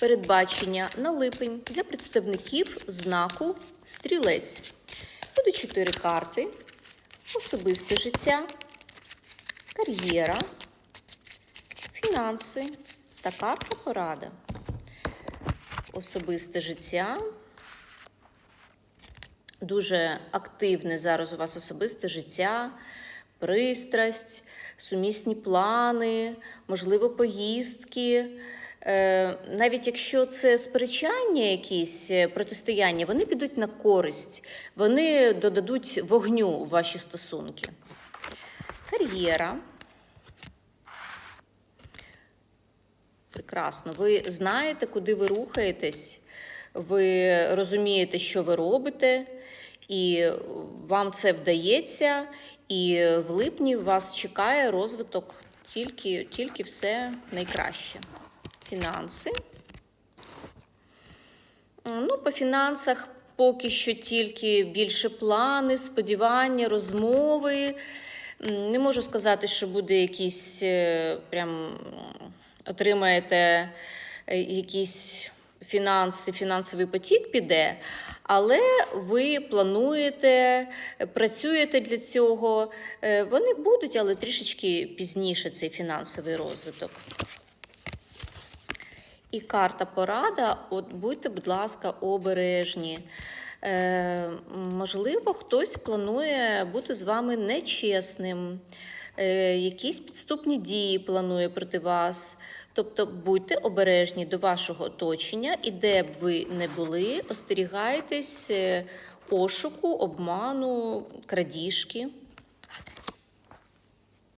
передбачення на липень для представників знаку стрілець. Буде чотири карти: особисте життя, кар'єра, фінанси та карта порада. Особисте життя. Дуже активне зараз у вас особисте життя, пристрасть, сумісні плани, можливо, поїздки. Е, Навіть якщо це сперечання, якісь е, протистояння, вони підуть на користь, вони додадуть вогню у ваші стосунки. Кар'єра. Прекрасно. Ви знаєте, куди ви рухаєтесь, ви розумієте, що ви робите, і вам це вдається. І в липні вас чекає розвиток тільки, тільки все найкраще. Фінанси. Ну, по фінансах поки що тільки більше плани, сподівання, розмови. Не можу сказати, що буде якийсь е, прям отримаєте е, якісь фінанси, фінансовий потік піде, але ви плануєте, е, працюєте для цього. Е, Вони будуть, але трішечки пізніше цей фінансовий розвиток. І карта порада. От будьте, будь ласка, обережні. Е, можливо, хтось планує бути з вами нечесним, е, якісь підступні дії планує проти вас. Тобто будьте обережні до вашого оточення, і де б ви не були, остерігайтесь е, ошуку, обману, крадіжки.